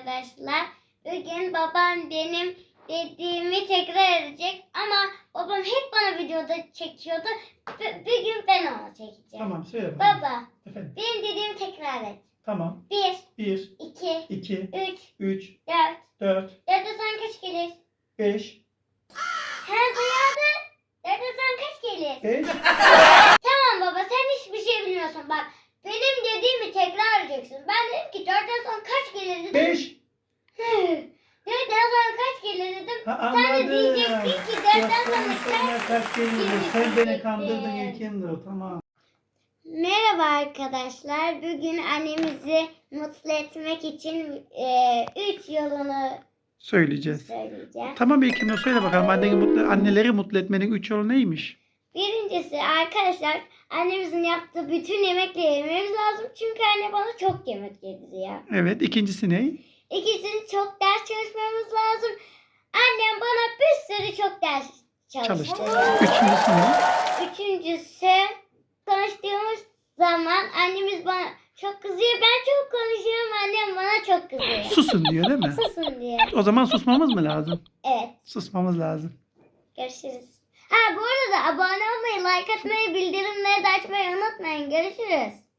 arkadaşlar. Bugün babam benim dediğimi tekrar edecek ama babam hep bana videoda çekiyordu. B- Bugün ben onu çekeceğim. Tamam söyle bakalım. Baba Efendim. benim dediğimi tekrar et. Tamam. 1, 1, 2, 2, 3, 3, 4. 4, 4'e sen kaç gelir? 5, He duyardı. 4'e sen kaç gelir? 5. Tamam baba sen hiçbir şey bilmiyorsun bak. Benim dediğimi tekrar edeceksin. Ben dedim ki 4'ten sonra kaç gelir dedim. 5. 4'ten sonra kaç gelir dedim. Ha Sen de anladım. diyecektin ki 4'ten sonra sonra kaç kaç gelir? Sen beni kandırdın İlkimdir. Tamam. Merhaba arkadaşlar. Bugün annemizi mutlu etmek için 3 yolunu Söyleyeceğiz. söyleyeceğim. Tamam İlkimdir söyle bakalım anneni mutlu, anneleri mutlu etmenin üç yolu neymiş? Birincisi arkadaşlar annemizin yaptığı bütün yemekleri yememiz lazım. Çünkü anne bana çok yemek yediriyor. Evet. ikincisi ne? İkisini çok ders çalışmamız lazım. Annem bana bir sürü çok ders Çalıştı. Üçüncüsü ne? Üçüncüsü konuştuğumuz zaman annemiz bana çok kızıyor. Ben çok konuşuyorum. Annem bana çok kızıyor. Susun diyor değil mi? Susun diye. O zaman susmamız mı lazım? Evet. Susmamız lazım. Görüşürüz. Ha bu arada like atmayı, bildirimleri de açmayı unutmayın. Görüşürüz.